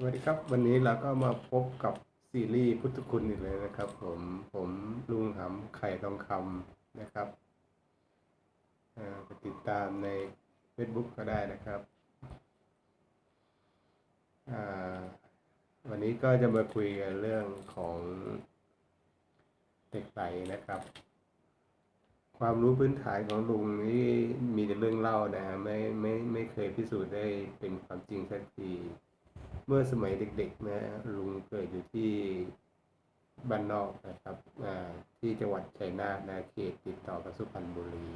สวัสดีครับ วันนี้เราก็มาพบกับซีรีส์พุทธคุณอีกเลยนะครับ ผมผมลุงหำไข่ทองคำนะครับไปติดตามใน Facebook ก็ได้นะครับ วันนี้ก็จะมาคุยกันเรื่องของเด็กไหลนะครับ ความรู้พื้นฐานของลุงนี่มีแต่เรื่องเล่านะฮะไม่ไม่ไม่เคยพิสูจน์ได้เป็นความจริงสักที เมื่อสมัยเด็กๆนะลุงเกิดอยู่ที่บ้านนอกนะครับที่จังหวัดชัยนาทนะเขตติดต่อกับสุพรรณบุรี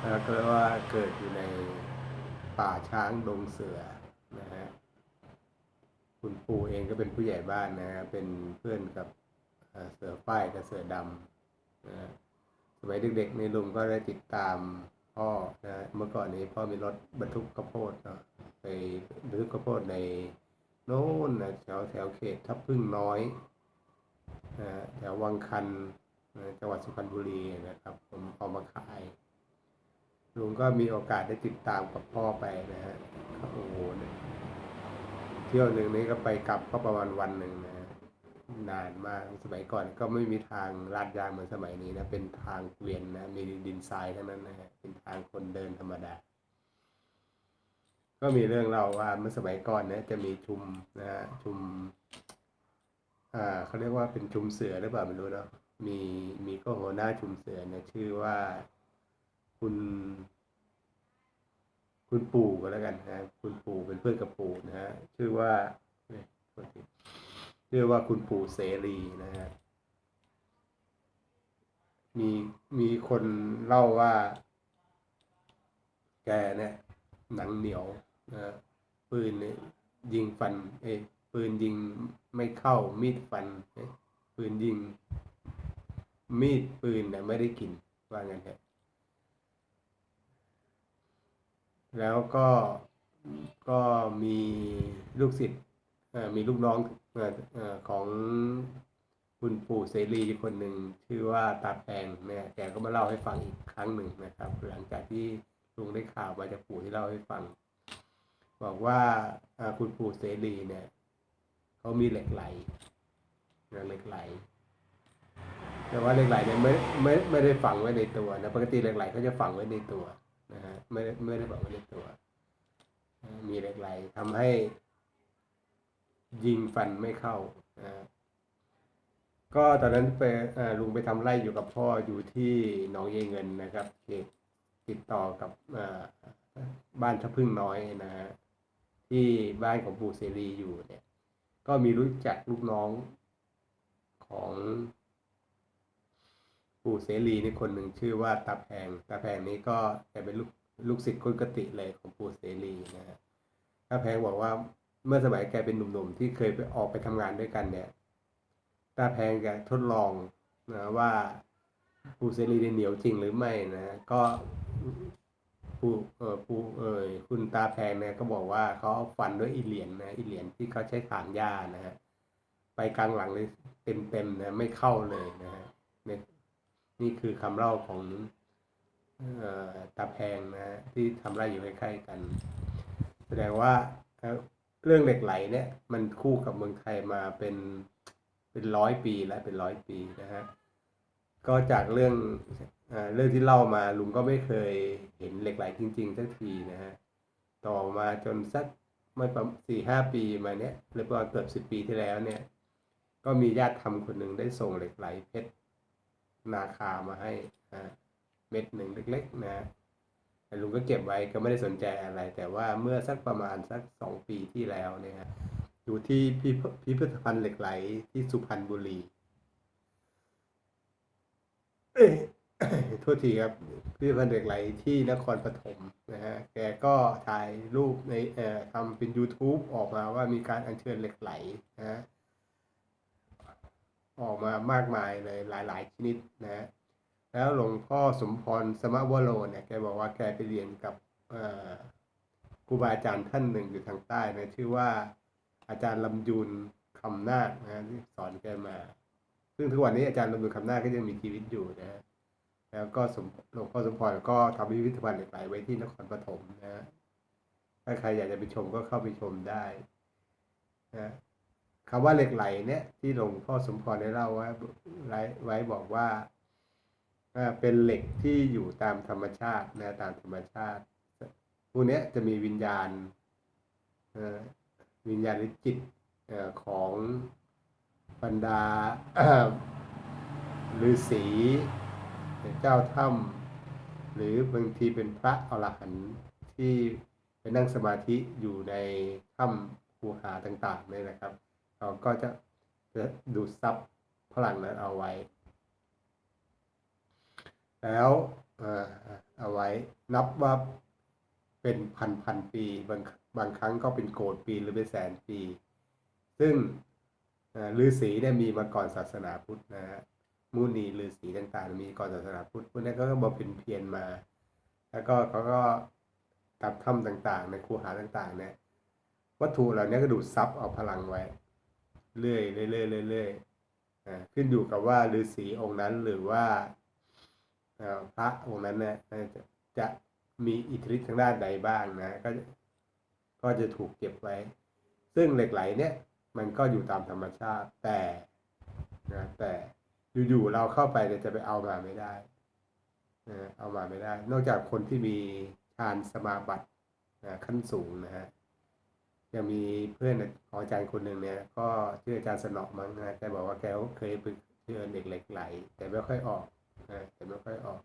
แล้วก็เรียกว่าเกิดอยู่ในป่าช้างดงเสือนะฮะคุณปู่เองก็เป็นผู้ใหญ่บ้านนะฮะเป็นเพื่อนกับเสือฝ้ายกับเสือดำนะสมัยเด็กๆในลุงก็ได้ติดตาม พ่อนะเมื่อก่อนนี้พ่อมีรถบรรทุกข้าวโพดเนาะไปบรรทุกข้าวโพดในโน่นนะแถวแถวเขตทับพึ่งน้อยนะแถววังคันนะจังหวัดสุพรรณบุรีนะครับ ผมเอามาขายลุงก็มีโอกาสได้ติดตามกับพ่อไปนะฮะโอ้โหเที่ยวหนึ่งนี้ก็ไปกลับก็ประมาณวันหนึ่งนะ นานมากสมัยก่อนก็ไม่มีทางลาดยางเหมือนสมัยนี้นะ เป็นทางเกวียนนะมีดินทรายเท่านั้นนะฮะเป็นทางคนเดินธรรมดา ก็มีเรื่องเล่าว่าเมื่อสมัยก่อนนี่ยจะมีชุมนะฮะชุมอ่าเขาเรียกว่าเป็นชุมเสือหรือเปล่าไม่รู้เนาะมีมีก็หัวหน้าชุมเสือนี่ยชื่อว่าคุณคุณปู่ก็แล้วกันนะคุณปู่เป็นเพื่อนกับปู่นะฮะชื่อว่าเนี่ยโท ษทีชื่อว่าคุณปู่เสรีนะฮะมีมีคนเล่าว่า แกเนี่ยหนังเหนียวนะปืนเนี่ยยิงฟันเอ้ปืนยิงไม่เข้ามีดฟันปืนยิง มีดปืนเนี่ยไม่ได้กินว่างั้นเถอะแล้วก็ก็มีลูกศิษย์มีลูกน้อง ของคุณปู่เสรีคนหนึ่งชื่อว่าตาแพงเนี่ยแกก็มาเล่าให้ฟังอีกครั้งหนึ่งนะครับ หลังจากที่ลุงได้ข่าวมาจากปู่ที่เล่าให้ฟัง บอกว่าคุณปู่เสรีเนี่ยเขามีเหล็กไหลนะเหล็กไหล แต่ว่าเหล็กไหลเนี่ยไม่ไม่ไม่ได้ฝังไว้ในตัวนะปกติเหล็กไหลเขาจะฝังไว้ในตัวนะฮะไม่ได้ไม่ได้ฝังไว้ในตัว มีเหล็กไหลทำให้ ยิงฟันไม่เข้าก็ตอนนั้นไปอ่าลุงไปทำไร่อยู่กับพ่ออยู่ที่หนองเยเงินนะครับเขตติดต่อกับอ่าบ้านทะพึ่งน้อยนะฮะที่บ้านของปู่เสรีอยู่เนี่ย ก็มีรู้จักลูกน้องของปู่เสรีนี่คนหนึ่งชื่อว่าตาแพงตาแพงนี้ก็แกเป็นลูกลูกศิษย์คนกติเลยของปู่เสรีนะฮะตาแพงบอกว่า เมื่อสมัยแกเป็นหนุ่มๆที่เคยไปออกไปทำงานด้วยกันเนี่ยตาแพงแกทดลองนะว่าปูเซรีเนี่ยเหนียวจริงหรือไม่นะ ก็ปูเออปูเออคุณตาแพงเนี่ยก็บอกว่าเขาเอาฟันด้วยอีเหรียญนะอีเหรียญที่เขาใช้ถางหญ้านะฮะไปกลางหลังเลยเต็มๆนะไม่เข้าเลยนะฮะนี่คือคำเล่าของเออตาแพงนะฮะที่ทำไรอยู่ใกล้ๆกัน แสดงว่า เรื่องเหล็กไหลเนี่ย มันคู่กับเมืองไทยมาเป็นเป็นร้อยปีแล้วเป็นร้อยปีนะฮะก็จากเรื่องอาเรื่องที่เล่ามาลุงก็ไม่เคยเห็นเหล็กไหลจริงๆสักทีนะฮะต่อมาจนสักไม่ประสี่ห้าปีมาเนี้ยหรือประมาณเกือบสิบปีที่แล้วเนี่ย ก็มีญาติธรรมคนหนึ่งได้ส่งเหล็กไหลเพชรนาคามาให้นะเม็ดหนึ่งเล็กๆนะ ลุงก็เก็บไว้ก็ไม่ได้สนใจอะไร แต่ว่าเมื่อสักประมาณสักสองปีที่แล้วเนี่ยฮะอยู่ที่พิพิธภัณฑ์เหล็กไหลที่สุพรรณบุรีเอ้โทษทีครับพิพิธภัณฑ์เหล็กไหลที่นครปฐมนะฮะแกก็ถ่ายรูปในเอ่อทำเป็น YouTube ออกมาว่ามีการอัญเชิญเหล็กไหลนะฮะออกมามากมายเลยหลาย ๆ ชนิดนะฮะ แล้วหลวงพ่อสมพรสมวโรเนี่ยแกบอกว่าแกไปเรียนกับครูบาอาจารย์ท่านหนึ่งอยู่ทางใต้นะชื่อว่าอาจารย์ลำยูนคำนาคนะที่สอนแกมา ซึ่งทุกวันนี้อาจารย์ลำยูนคำนาคก็ยังมีชีวิตอยู่นะฮะแล้วก็สมหลวงพ่อสมพรก็ทำพิพิธภัณฑ์เหล็กไหลไว้ที่นครปฐมนะฮะถ้าใครอยากจะไปชมก็เข้าไปชมได้นะคำว่าเหล็กไหลเนี่ยที่หลวงพ่อสมพรได้เล่าไว้ไว้ไว้บอกว่า เป็นเหล็กที่อยู่ตามธรรมชาตินะตามธรรมชาติพวกเนี้ยจะมีวิญญาณวิญญาณหรือจิตเอ่อของบรรดาฤาษีเจ้าถ้ำหรือบางทีเป็นพระอรหันต์ที่ไปนั่งสมาธิอยู่ในถ้ำคูหาต่างๆเนี่ยนะครับ เราก็จะจะดูดซับพลังนั้นเอาไว้ แล้วเอ่อเอาไว้นับว่าเป็นพันพันปีบางบางครั้งก็เป็นโกดปีหรือเป็นแสนปี ซึ่งเอ่อฤาษีเนี่ยมีมาก่อนศาสนาพุทธนะฮะมุนีฤาษีต่างๆมีก่อนศาสนาพุทธพวกนี้ก็บำเพ็ญเพียรมา แล้วก็เขาก็ตามถ้ำต่างๆ ในคูหาต่างๆ เนี่ยวัตถุเหล่านี้ก็ดูดซับเอาพลังไว้ เรื่อยๆเรื่อยๆเรื่อยๆอ่าขึ้นอยู่กับว่าฤาษีองค์นั้นหรือว่า พระองค์นั้นเนี่ยจะจะมีอิทธิฤทธิ์ทางด้านใดบ้างนะ ก็จะก็จะถูกเก็บไว้ ซึ่งเหล็กไหลเนี่ยมันก็อยู่ตามธรรมชาติแต่นะแต่อยู่ๆเราเข้าไปเนี่ยจะไปเอามาไม่ได้นะเอามาไม่ได้ นอกจากคนที่มีฌานสมาบัตินะขั้นสูงนะฮะยังมีเพื่อนของอาจารย์คนหนึ่งเนี่ย ก็ชื่ออาจารย์สนอมั้งนะแกบอกว่าแกเคยไปเชิญเด็กเหล็กไหล แต่ไม่ค่อยออก นะแต่ไม่ค่อยออก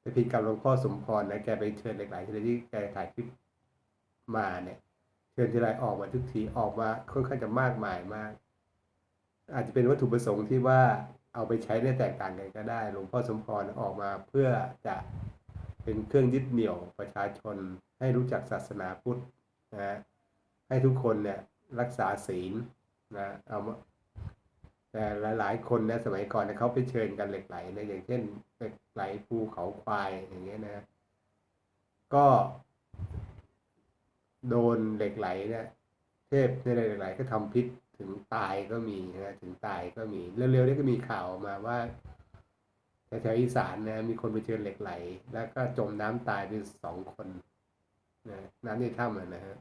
แต่ผิดกับหลวงพ่อสมพรนะแกไปเชิญหล็กไหลทีที่แกถ่ายคลิปมาเนี่ย เชิญทีไรออกมาทุกทีออกมาค่อนข้างจะมากมายมาก อาจจะเป็นวัตถุประสงค์ที่ว่าเอาไปใช้ได้แตกต่างกันก็ได้ หลวงพ่อสมพรออกมาเพื่อจะเป็นเครื่องยึดเหนี่ยวประชาชนให้รู้จักศาสนาพุทธนะให้ทุกคนเนี่ยรักษาศีลนะเอา มาแต่หลายๆคนนะสมัยก่อนเนี่ยเขาไปเชิญกันเหล็กไหลนะอย่างเช่นเหล็กไหลภูเขาควายอย่างเงี้ยนะก็โดนเหล็กไหลเนี่ยเทพในเหล็กไหลก็ทำพิษถึงตายก็มีนะถึงตายก็มีเร็วๆนี้ก็มีข่าวมาว่าแถวๆอีสานนะมีคนไปเจอเหล็กไหล แล้วก็จมน้ำตายไปสองคนนะน้ำในถ้ำอะนะฮะ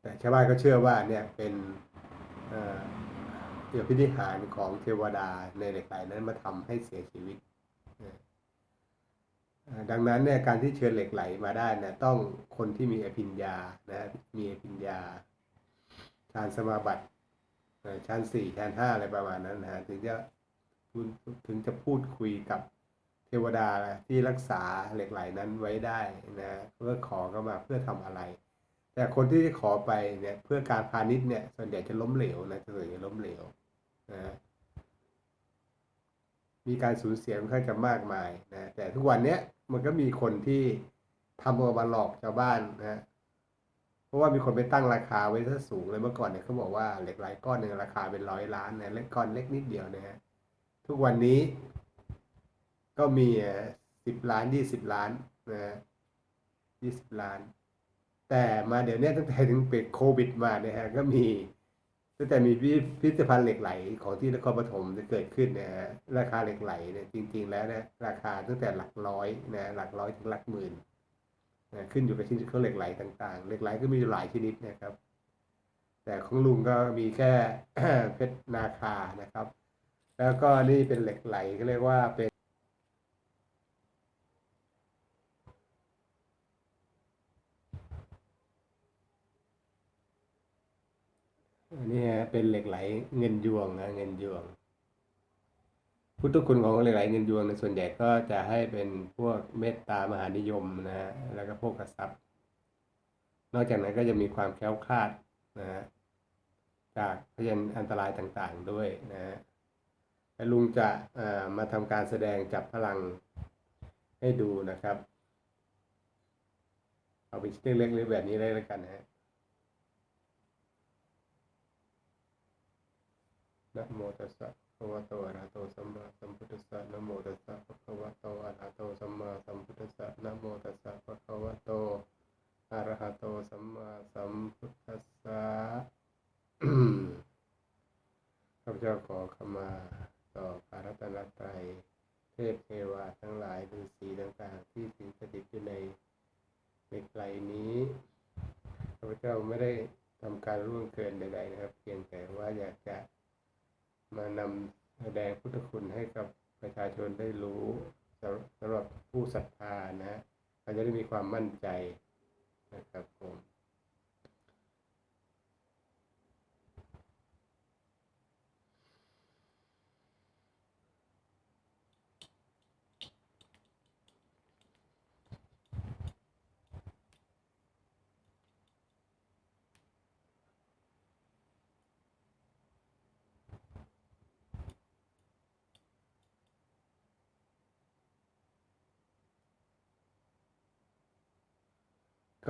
แต่ชาวบ้านก็เชื่อว่าเนี่ยเป็นเอ่อ กี่ยวพิธีหารของเทวดาในเหล็กไหลนั้นมาทำให้เสียชีวิต ดังนั้นเนี่ยการที่เชิญเหล็กไหลมาได้เนี่ยต้องคนที่มีอภิญญานะมีอภิญญาฌานสมาบัติเอ่อฌานสี่ฌานห้าอะไรประมาณนั้นนะถึงจะถึงจะพูดคุยกับเทวดาที่รักษาเหล็กไหลนั้นไว้ได้นะเพื่อขอเข้ามาเพื่อทำอะไร แต่คนที่ขอไปเนี่ยเพื่อการพาณิชย์เนี่ยส่วนใหญ่จะล้มเหลวนะส่วนใหญ่จะล้มเหลว นะมีการสูญเสียค่อนข้างจะมากมายนะแต่ทุกวันเนี้ยมันก็มีคนที่ทำเอามาหลอกชาวบ้านนะเพราะว่ามีคนไปตั้งราคาไว้ซะสูงเลยเมื่อก่อนเนี่ยเขาบอกว่าเหล็กไหลก้อนหนึ่งราคาเป็นร้อยล้านนะเล็กก้อนเล็กนิดเดียวนะฮะทุกวันนี้ ก็มีสิบล้านยี่สิบล้านนะยี่สิบล้าน แต่มาเดี๋ยวนี้ตั้งแต่ถึงเปิดโควิดมาเนี่ยฮะก็มี ตั้งแต่มีพิพิธภัณฑ์เหล็กไหลของที่นครปฐมจะเกิดขึ้นนี่ยฮะราคาเหล็กไหลเนี่ยจริง ๆ แล้วนี่ยราคาตั้งแต่หลักร้อยนะหลักร้อยถึงหลักหมื่นนะขึ้นอยู่กับชนิดของเหล็กไหลต่างๆ เหล็กไหลก็มีหลายชนิดนะครับ แต่ของลุงก็มีแค่เพชรนาคานะครับ แล้วก็นี่เป็นเหล็กไหลก็เรียกว่าเป็นอันนี้ฮะ เป็นเหล็กไหลเงินยวงนะเงินยวง พุทธคุณของเหล็กไหลเงินยวงในส่วนใหญ่ก็จะให้เป็นพวกเมตตามหานิยมนะฮะแล้วก็พวกกษัตริย์นอกจากนั้นก็จะมีความแคล้วคลาดนะฮะจากพยันอันตรายต่างๆด้วยนะฮะลุงจะมาทำการแสดงจับพลังให้ดูนะครับ เอาเป็นชิ้นเล็กๆหรือแบบนี้เลยแล้วกันนะฮะ นะโมตัสสะภะคะวะโตอะระหะโตสัมมาสัมพุทธัสสะนะโมตัสสะภะคะวะโตอะระหะโตสัมมาสัมพุทธัสสะนะโมตัสสะภะคะวะโตอะระหะโตสัมมาสัมพุทธัสสะข้าพเจ้าขอขมาต่อพระรัตนตรัยเทพเทวาทั้งหลายฤาษีต่างๆที่สิงสถิตอยู่ในเหล็กไหล ร่วงเกินใดๆนะครับ เพียงแต่ว่าอยากจะมานำแสดงพุทธคุณให้กับประ ชาชนได้รู้สำหรับผู้ศรัทธานะเขาจะได้มีความมั่นใจนะครับผม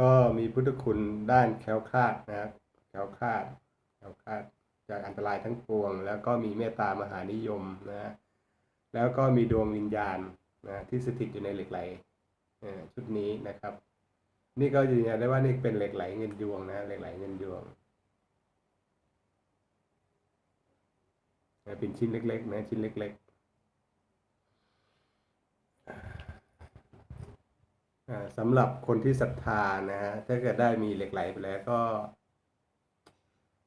ก็มีพุทธคุณด้านแคล้วคลาดนะครับแคล้วคลาดแคล้วคลาดจากอันตรายทั้งปวง แล้วก็มีเมตตามหานิยมนะแล้วก็มีดวงวิญญาณนะที่สถิตอยู่ในเหล็กไหลเอ่อชุดนี้นะครับ นี่ก็ยืนยันได้ว่านี่เป็นเหล็กไหลเงินยวงนะเหล็กไหลเงินยวงเป็นชิ้นเล็กๆนะชิ้นเล็ก ๆ อ่า สำหรับคนที่ศรัทธานะฮะถ้าเกิดได้มีเหล็กไหลไปแล้วก็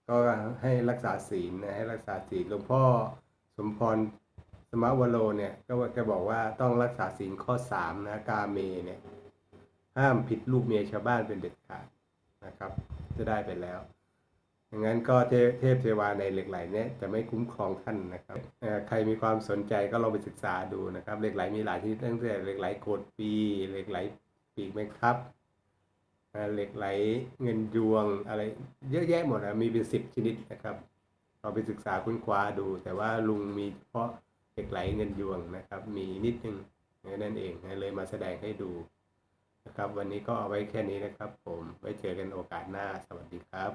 ก็ให้รักษาศีลนะให้รักษาศีลหลวงพ่อสมพรสมวโรเนี่ยก็ว่าแกบอกว่าต้องรักษาศีลข้อสามนะกาเมเนี่ยห้ามผิดลูกเมียชาวบ้านเป็นเด็ดขาดนะครับ จะได้ไปแล้วอย่างนั้นก็เทเทพเทวาในเหล็กไหลเนี่ยจะไม่คุ้มครองท่านนะครับใครมีความสนใจก็ลองไปศึกษาดูนะครับเหล็กไหลมีหลายชนิดตั้งแต่เหล็กไหลโกดปีเหล็กไหล อีกไหมครับเหล็กไหลเงินยวงอะไรเยอะแยะหมดนะมีเป็นสิบชนิดนะครับ เราไปศึกษาค้นคว้าดู แต่ว่าลุงมีเฉพาะเหล็กไหลเงินยวงนะครับ มีนิดนึงนั่นเองนะเลยมาแสดงให้ดูนะครับ วันนี้ก็เอาไว้แค่นี้นะครับ ผมไว้เจอกันโอกาสหน้าสวัสดีครับ